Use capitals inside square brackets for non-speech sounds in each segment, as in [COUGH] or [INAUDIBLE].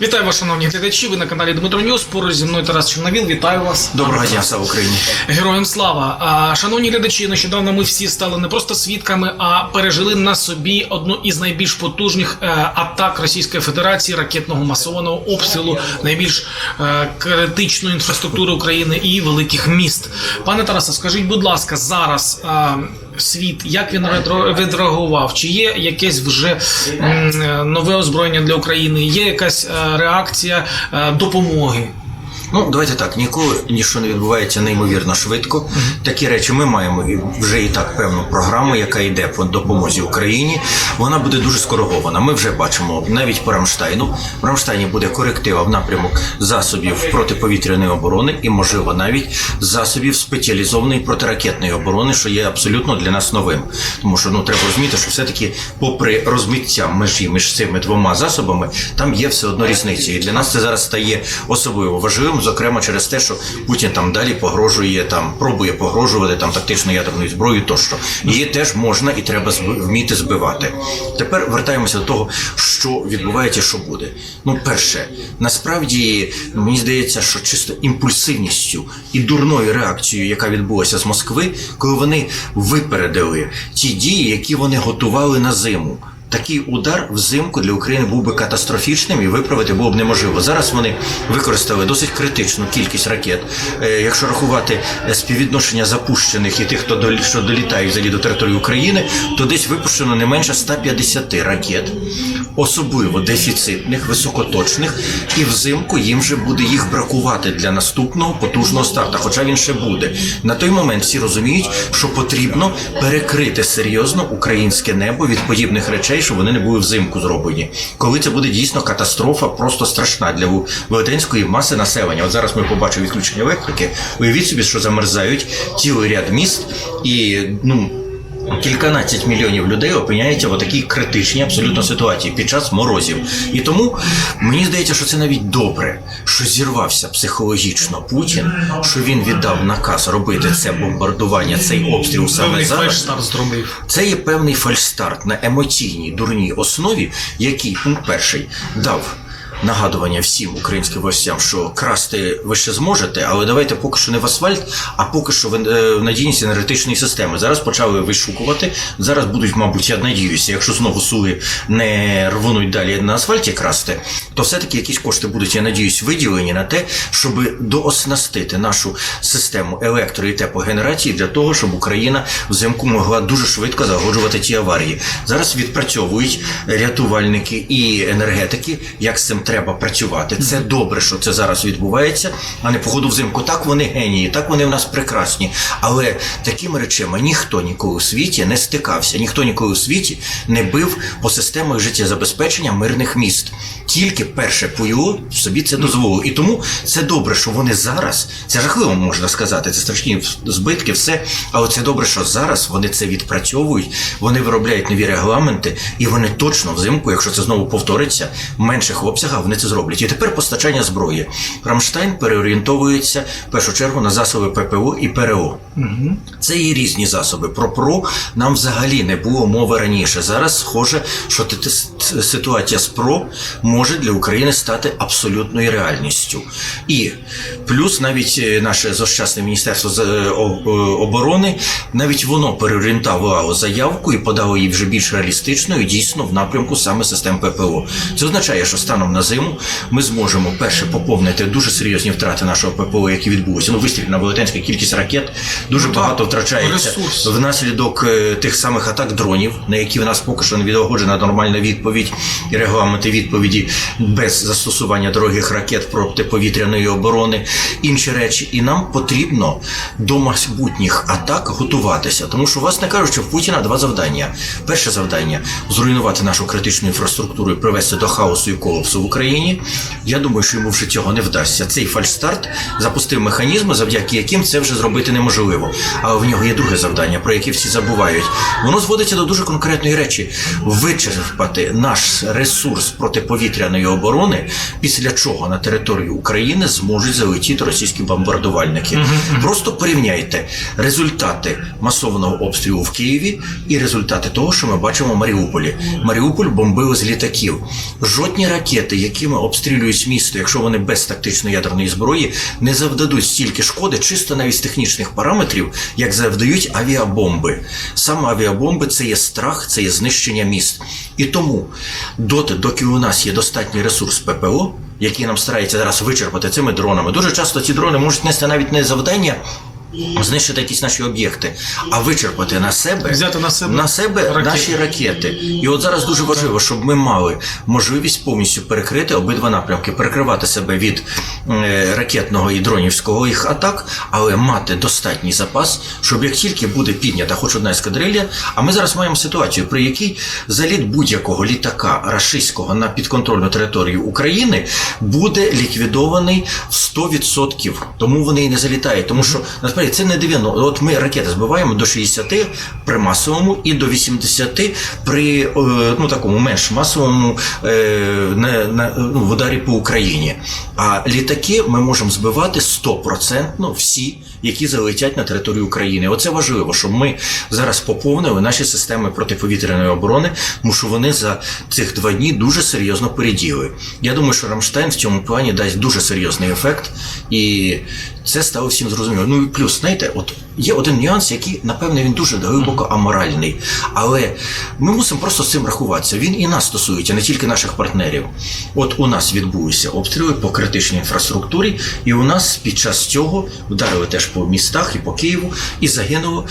Вітаю вас, шановні глядачі. Ви на каналі Дмитро Ньюс. Поруч зі мною Тарас Чорновіл. Вітаю вас. Доброго дня, слава Україні. Героям слава! А, шановні глядачі, нещодавно ми всі стали не просто свідками, а пережили на собі одну із найбільш потужних е, атак Російської Федерації ракетного масованого обстрілу найбільш е, критичної інфраструктури України і великих міст. Пане Тарасе, скажіть, будь ласка, зараз. Світ, як він відреагував? Чи є якесь вже нове озброєння для України? Є якась е, реакція е, допомоги? Ну, давайте так, ніколи нічого не відбувається неймовірно швидко. Такі речі ми маємо вже і так певну програму, яка йде по допомозі Україні. Вона буде дуже скоригована. Ми вже бачимо навіть по Рамштайну. В Рамштайні буде коректива в напрямок засобів протиповітряної оборони і, можливо, навіть засобів спеціалізованої протиракетної оборони, що є абсолютно для нас новим. Тому що ну треба розуміти, що все-таки, попри розмиття межі між цими двома засобами, там є все одно різниця. І для нас це зараз стає особливо важливим, зокрема через те, що Путін там далі погрожує, там пробує погрожувати там тактичною ядерною зброєю тощо. Її теж можна і треба вміти збивати. Тепер вертаємося до того, що відбувається, що буде. Ну, перше, насправді мені здається, що чисто імпульсивністю і дурною реакцією, яка відбулася з Москви, коли вони випередили ті дії, які вони готували на зиму. Такий удар взимку для України був би катастрофічним і виправити було б неможливо. Зараз вони використали досить критичну кількість ракет. Е, Якщо рахувати е, співвідношення запущених і тих, хто що долітає взагалі до території України, то десь випущено не менше 150 ракет, особливо дефіцитних, високоточних, і взимку їм вже буде їх бракувати для наступного потужного старта. Хоча він ще буде. На той момент всі розуміють, що потрібно перекрити серйозно українське небо від подібних речей, щоб вони не були взимку зроблені. Коли це буде дійсно катастрофа, просто страшна для велетенської маси населення. От зараз ми побачимо відключення електрики. Уявіть собі, що замерзають цілий ряд міст і ну. Кільканадцять мільйонів людей опиняються в такій критичній абсолютно ситуації під час морозів. І тому мені здається, що це навіть добре, що зірвався психологічно Путін, що він віддав наказ робити це бомбардування, цей обстріл саме зараз. фальштарт зробив. Це є певний фальстарт на емоційній дурній основі, який пункт перший дав. Нагадування всім українським властям, що красти ви ще зможете, але давайте поки що не в асфальт, а поки що в е, надійність енергетичної системи. Зараз почали вишукувати. Зараз будуть, мабуть, я надіюся, якщо знову сули не рвонуть далі на асфальті красти, то все-таки якісь кошти будуть, я надіюсь, виділені на те, щоб дооснастити нашу систему електро і теплогенерації для того, щоб Україна взимку могла дуже швидко загоджувати ті аварії. Зараз відпрацьовують рятувальники і енергетики, як з цим треба працювати. Це добре, що це зараз відбувається, а не походу взимку. Так вони генії, так вони в нас прекрасні. Але такими речами ніхто ніколи у світі не стикався, ніхто ніколи у світі не бив по системах життєзабезпечення мирних міст. Тільки перше ПУЮ собі це дозволило. І тому це добре, що вони зараз, це жахливо можна сказати, це страшні збитки, все. Але це добре, що зараз вони це відпрацьовують, вони виробляють нові регламенти, і вони точно взимку, якщо це знову повториться, в менших обсягах вони це зроблять. І тепер постачання зброї. Рамштайн переорієнтовується в першу чергу на засоби ППО і ПРО. Це є різні засоби. Про ПРО нам взагалі не було мови раніше. Зараз схоже, що ситуація з ПРО може для України стати абсолютною реальністю. І плюс навіть е, наше зощасне міністерство е, е, оборони, навіть воно переорієнтувало заявку і подало її вже більш реалістичною, дійсно в напрямку саме систем ППО. Це означає, що станом на зиму ми зможемо перше поповнити дуже серйозні втрати нашого ППО, які відбулися. Ну, вистрілена велетенська кількість ракет, дуже Ну, багато втрачається ресурс. внаслідок е, тих самих атак дронів, на які в нас поки що не відогоджена нормальна відповідь і регламенти відповіді без застосування дорогих ракет протиповітряної оборони, інші речі. І нам потрібно до майбутніх атак готуватися, тому що, власне кажучи, в Путіна два завдання. Перше завдання зруйнувати нашу критичну інфраструктуру і привести до хаосу і колапсу в Україні. Я думаю, що йому вже цього не вдасться. Цей фальшстарт запустив механізми, завдяки яким це вже зробити неможливо. Але в нього є друге завдання, про яке всі забувають. Воно зводиться до дуже конкретної речі: вичерпати наш ресурс протиповітряної оборони, після чого на територію України зможуть залетіти російські бомбардувальники. Просто порівняйте результати масованого обстрілу в Києві і результати того, що ми бачимо в Маріуполі. Маріуполь бомбили з літаків. Жодні ракети, які якими обстрілюють місто, якщо вони без тактичної ядерної зброї, не завдадуть стільки шкоди, чисто навіть з технічних параметрів, як завдають авіабомби. Саме авіабомби це є страх, це є знищення міст. І тому доти, доки у нас є достатній ресурс ППО, який нам старається зараз вичерпати цими дронами, дуже часто ці дрони можуть нести навіть не завдання. Знищити якісь наші об'єкти, а вичерпати на себе, Взяти на себе на себе ракети. наші ракети. І от зараз дуже важливо, щоб ми мали можливість повністю перекрити обидва напрямки, перекривати себе від е, ракетного і дронівського їх атак, але мати достатній запас, щоб як тільки буде піднята хоч одна ескадрилья, а ми зараз маємо ситуацію, при якій заліт будь-якого літака рашистського на підконтрольну територію України буде ліквідований в 100%. Тому вони і не залітають. Тому що насправді це не 90. От ми ракети збиваємо до 60 при масовому і до 80 при е, ну такому менш масовому е, на, на, ну, в ударі по Україні. А літаки ми можемо збивати 100% всі, які залетять на територію України. Оце важливо, щоб ми зараз поповнили наші системи протиповітряної оборони, тому що вони за цих два дні дуже серйозно переділи. Я думаю, що Рамштайн в цьому плані дасть дуже серйозний ефект, і це стало всім зрозуміло. Ну і плюс, знаєте, от є один нюанс, який, напевне, він дуже глибоко аморальний. Але ми мусимо просто з цим рахуватися. Він і нас стосується, не тільки наших партнерів. От у нас відбулися обстріли по критичній інфраструктурі, і у нас під час цього вдарили теж по містах і по Києву, і загинуло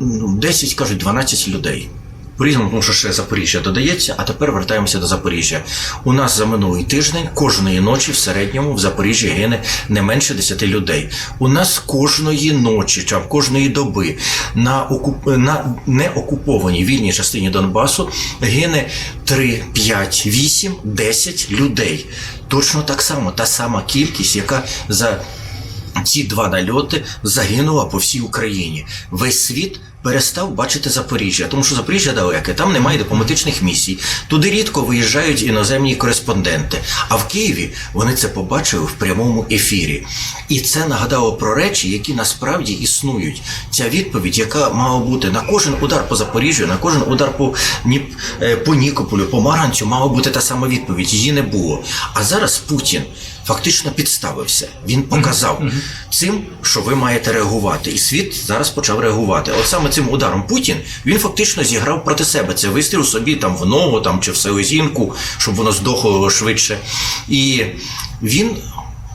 ну, 10, кажуть, 12 людей. По-різному, тому що ще Запоріжжя додається, а тепер вертаємося до Запоріжжя. У нас за минулий тиждень кожної ночі в середньому в Запоріжжі гине не менше 10 людей. У нас кожної ночі, чи кожної доби на, окуп... на неокупованій вільній частині Донбасу гине 3, 5, 8, 10 людей. Точно так само, та сама кількість, яка за ці два нальоти загинула по всій Україні. Весь світ перестав бачити Запоріжжя, тому що Запоріжжя далеке, там немає дипломатичних місій. Туди рідко виїжджають іноземні кореспонденти. А в Києві вони це побачили в прямому ефірі. І це нагадало про речі, які насправді існують. Ця відповідь, яка мала бути на кожен удар по Запоріжжю, на кожен удар по, Ніп... е, по Нікополю, по Марганцю, мала бути та сама відповідь. Її не було. А зараз Путін фактично підставився. Він показав цим, що ви маєте реагувати. І світ зараз почав реагувати. От саме цим ударом Путін він фактично зіграв проти себе. Це вистріл собі там в ногу там чи в селезінку, щоб воно здохло швидше. І він.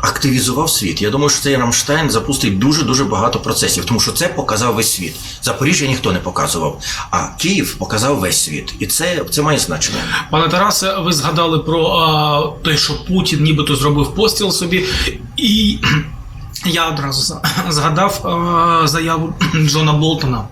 Активізував світ. Я думаю, що цей Рамштайн запустить дуже дуже багато процесів, тому що це показав весь світ. Запоріжжя ніхто не показував, а Київ показав весь світ, і це, це має значення. Пане Тарасе, ви згадали про а, те, що Путін нібито зробив постріл собі, і [CLEARS THROAT] я одразу згадав заяву [CLEARS THROAT] Джона Болтона.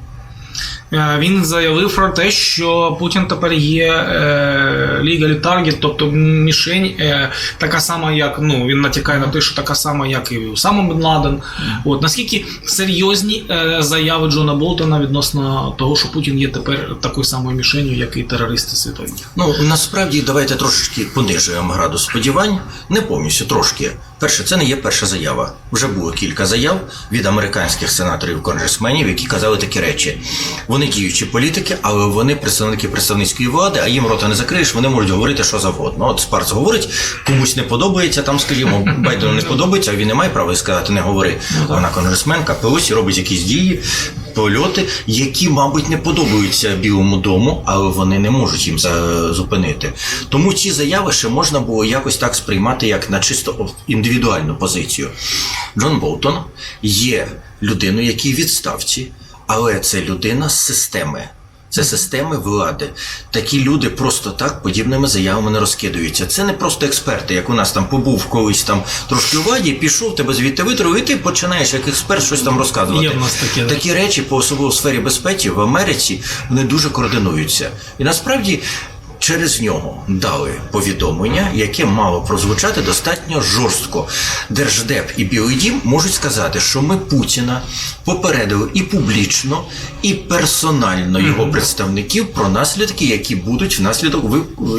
Е, Він заявив про те, що Путін тепер є е, legal target, тобто мішень е, така сама, як ну він натякає на те, що така сама, як і Усама Бен Ладен. От наскільки серйозні заяви Джона Болтона відносно того, що Путін є тепер такою самою мішенью, як і терористи світові? Ну насправді давайте трошечки понижуємо градус сподівань, не повністю трошки. Перше, це не є перша заява. Вже було кілька заяв від американських сенаторів конгресменів, які казали такі речі. Вони діючі політики, але вони представники представницької влади, а їм рота не закриєш, вони можуть говорити що завгодно. От Спарц говорить, комусь не подобається, там, скажімо, [LAUGHS] Байдену не подобається, а він не має права сказати не говори. Вона конгресменка, Пелосі робить якісь дії, польоти, які, мабуть, не подобаються Білому дому, але вони не можуть їм зупинити. Тому ці заяви ще можна було якось так сприймати, як на чисто індивідуальну позицію. Джон Болтон є людиною, який відставці, але це людина з системи. Це системи влади. Такі люди просто так подібними заявами не розкидаються. Це не просто експерти, як у нас там побув колись там трошки у владі, пішов, тебе звідти витрив, і ти починаєш як експерт щось там розказувати. Є в нас такі. Такі речі, по особливо в сфері безпеки в Америці, вони дуже координуються. І насправді. Через нього дали повідомлення, яке мало прозвучати достатньо жорстко. Держдеп і Білий Дім можуть сказати, що ми Путіна попередили і публічно, і персонально його представників про наслідки, які будуть внаслідок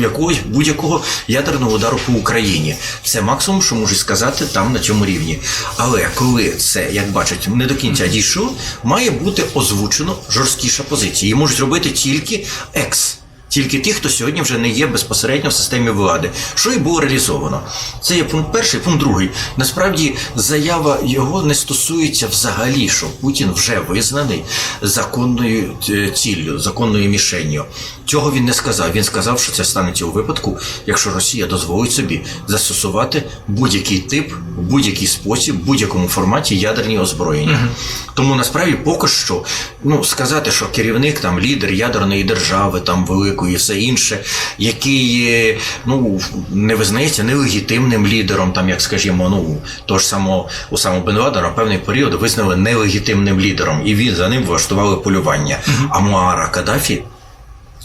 якогось будь-якого ядерного удару по Україні. Це максимум, що можуть сказати там на цьому рівні. Але коли це, як бачать, не до кінця дійшло, має бути озвучено жорсткіша позиція. Її можуть робити тільки екс Тільки ті, хто сьогодні вже не є безпосередньо в системі влади, що і було реалізовано. Це є пункт перший, пункт другий. Насправді заява його не стосується взагалі, що Путін вже визнаний законною е, ціллю, законною мішенню. Цього він не сказав. Він сказав, що це станеться у випадку, якщо Росія дозволить собі застосувати будь-який тип, будь-який спосіб, в будь-якому форматі ядерні озброєння. Тому насправді поки що ну сказати, що керівник там лідер ядерної держави, там великої, і все інше, який ну не визнається нелегітимним лідером, там як скажімо, ну того ж самого у самого Бен Ладена певний період визнали нелегітимним лідером, і він за ним влаштували полювання. А Муара Каддафі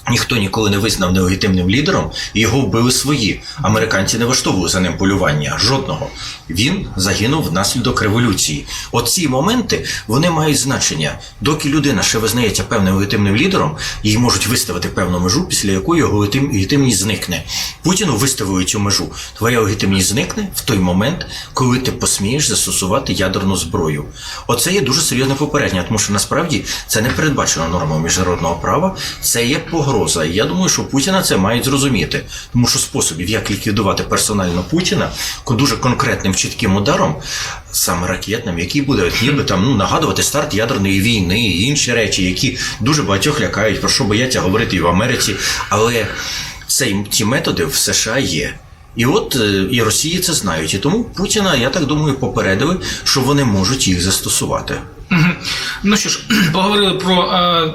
Ніхто ніколи не визнав нелегітимним лідером, і його вбили свої. Американці не влаштовували за ним полювання жодного. Він загинув внаслідок революції. Оці моменти вони мають значення. Доки людина ще визнається певним легітимним лідером, їй можуть виставити певну межу, після якої його легітимність зникне. Путіну виставили цю межу. Твоя легітимність зникне в той момент, коли ти посмієш застосувати ядерну зброю. Оце є дуже серйозне попередження, тому що насправді це не передбачено нормами міжнародного права, це є погроза. І я думаю, що Путіна це мають зрозуміти, тому що способів, як ліквідувати персонально Путіна, дуже конкретним чітким ударом, саме ракетним, який буде ніби там ну нагадувати старт ядерної війни і інші речі, які дуже багатьох лякають, про що бояться говорити і в Америці, але цей ті методи в США є. І от е, і Росії це знають. І тому Путіна, я так думаю, попередили, що вони можуть їх застосувати. Ну що ж, [CLEARS THROAT] поговорили про е,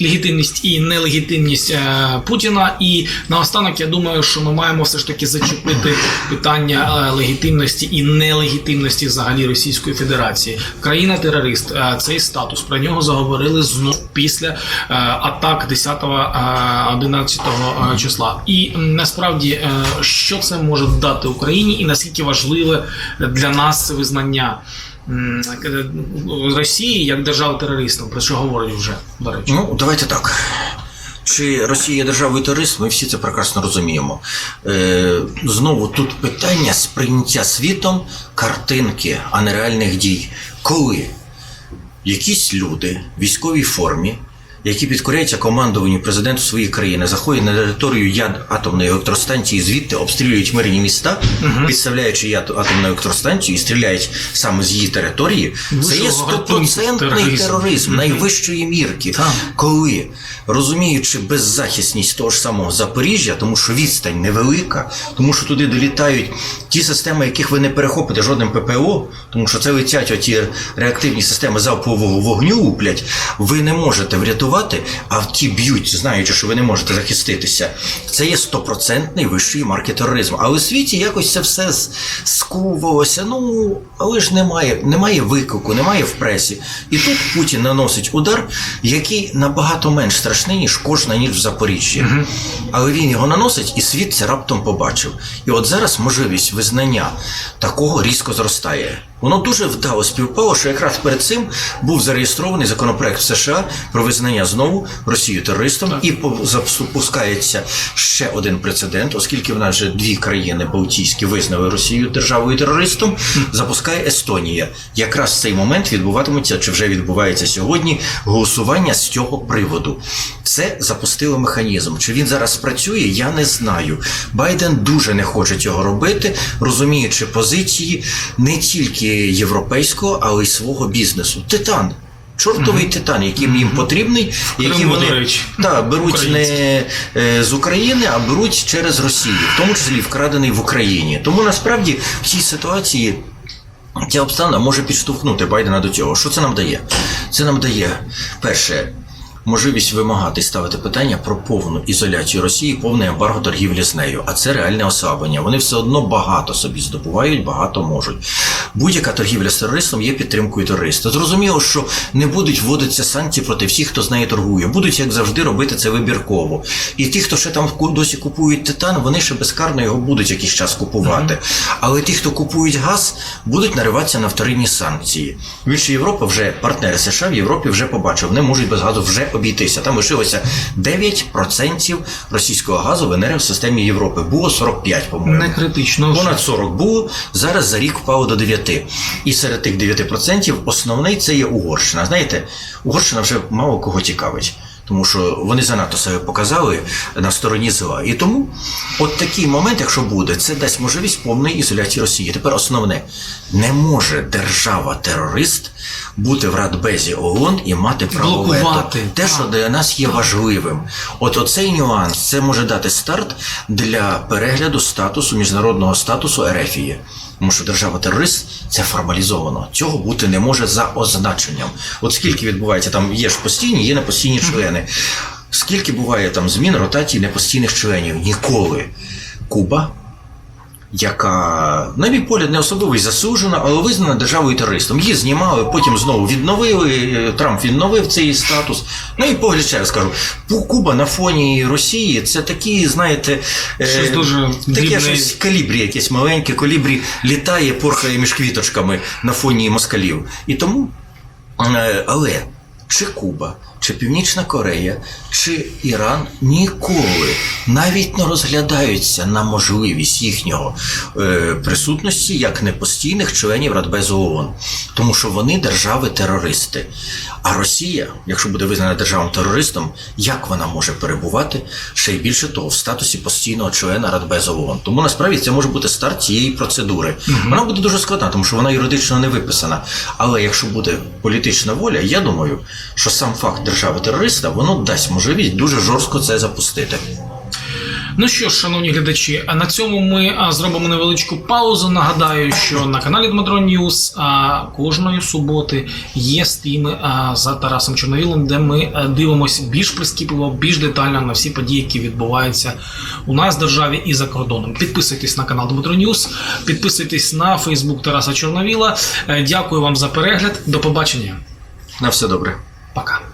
легітимність і нелегітимність е, Путіна. І наостанок я думаю, що ми маємо все ж таки зачепити питання е, легітимності і нелегітимності взагалі Російської Федерації. Країна-терорист, е, цей статус про нього заговорили знов після атак 10-11 числа. І насправді, що це може дати Україні, і наскільки важливе для нас визнання. Росії як держави терористом, про що говорять вже, до речі. Ну, давайте так. Чи Росія державою терорист, ми всі це прекрасно розуміємо. Е, знову тут питання сприйняття світом картинки, а не реальних дій. Коли якісь люди в військовій формі, які підкоряються командуванню президенту своєї країни, заходять на територію яд атомної електростанції, звідти обстрілюють мирні міста, підставляючи яд атомну електростанцію і стріляють саме з її території, це є стопроцентний тероризм. тероризм найвищої мірки. Так. Коли розуміючи беззахисність того ж самого Запоріжжя, тому що відстань невелика, тому що туди долітають ті системи, яких ви не перехопите жодним ППО, тому що це летять оті реактивні системи залпового вогню луплять, ви не можете врятувати, а ті б'ють, знаючи, що ви не можете захиститися. Це є стопроцентний вищий марки тероризму. Але у світі якось це все скувалося. Ну, але ж немає, немає виклику, немає в пресі. І тут Путін наносить удар, який набагато менш страшний, ніж кожна ніч в Запоріжжі. Але він його наносить, і світ це раптом побачив. І от зараз можливість визнання такого різко зростає. Воно дуже вдало співпало, що якраз перед цим був зареєстрований законопроект в США про визнання знову Росію терористом, і по- запускається ще один прецедент, оскільки в нас вже дві країни Балтійські визнали Росію державою терористом. Запускає Естонія. Якраз в цей момент відбуватиметься чи вже відбувається сьогодні голосування з цього приводу. Це запустило механізм. Чи він зараз працює, я не знаю. Байден дуже не хоче цього робити, розуміючи позиції не тільки європейського, але й свого бізнесу. Титан. Чортовий титан, яким їм потрібний, який вони та, беруть Український. не е, з України, а беруть через Росію, в тому числі вкрадений в Україні. Тому насправді в цій ситуації ця обставина може підштовхнути Байдена до цього. Що це нам дає? Це нам дає перше. Можливість вимагати ставити питання про повну ізоляцію Росії, повне ембарго торгівлі з нею, а це реальне ослаблення. Вони все одно багато собі здобувають, багато можуть. Будь-яка торгівля з терористом є підтримкою терориста. Зрозуміло, що не будуть вводитися санкції проти всіх, хто з нею торгує. Будуть, як завжди, робити це вибірково. І ті, хто ще там досі купують титан, вони ще безкарно його будуть якийсь час купувати. Але ті, хто купують газ, будуть нариватися на вторинні санкції. Більше Європа вже партнери США в Європі вже побачили, вони можуть без газу вже обійтися. Там лишилося 9% російського газу в енергосистемі Європи. Було 45, по-моєму. Не критично. Понад 40 було, зараз за рік впало до 9. І серед тих 9% основний це є Угорщина. Знаєте, Угорщина вже мало кого цікавить. Тому що вони занадто себе показали на стороні зла. І тому от такий момент, якщо буде, це дасть можливість повної ізоляції Росії. Тепер основне, не може держава-терорист бути в Радбезі ООН і мати право вето. Те, що для нас є важливим. От оцей нюанс це може дати старт для перегляду статусу міжнародного статусу Ерефії. Тому що держава-терорист це формалізовано. Цього бути не може за означенням. От скільки відбувається, там є ж постійні, є непостійні члени. Скільки буває там змін, ротації непостійних членів? Ніколи. Куба, яка, на мій погляд, не особливо засуджена, але визнана державою терористом. Її знімали, потім знову відновили. е, Трамп відновив цей статус. Ну і погляд ще раз кажу, Куба на фоні Росії це такі, знаєте, е, Щось дуже таке дрібне. щось калібрі, якесь маленьке, колібрі літає, порхає між квіточками на фоні москалів. І тому, е, але чи Куба, чи Північна Корея, чи Іран ніколи навіть не розглядаються на можливість їхнього е, присутності як непостійних членів Радбезу ООН, тому що вони держави-терористи. А Росія, якщо буде визнана державним терористом, як вона може перебувати ще й більше того в статусі постійного члена Радбезу ООН? Тому насправді це може бути старт цієї процедури. Вона буде дуже складна, тому що вона юридично не виписана. Але якщо буде політична воля, я думаю, що сам факт держави-терориста воно дасть можливість дуже жорстко це запустити. Ну що ж, шановні глядачі, а на цьому ми а, зробимо невеличку паузу. Нагадаю, що на каналі Дмитро Ньюс а, кожної суботи є стріми а, за Тарасом Чорновілом, де ми а, дивимося більш прискіпливо, більш детально на всі події, які відбуваються у нас в державі і за кордоном. Підписуйтесь на канал Дмитро Ньюс, підписуйтесь на Фейсбук Тараса Чорновіла. Е, Дякую вам за перегляд. До побачення. На все добре. Пока.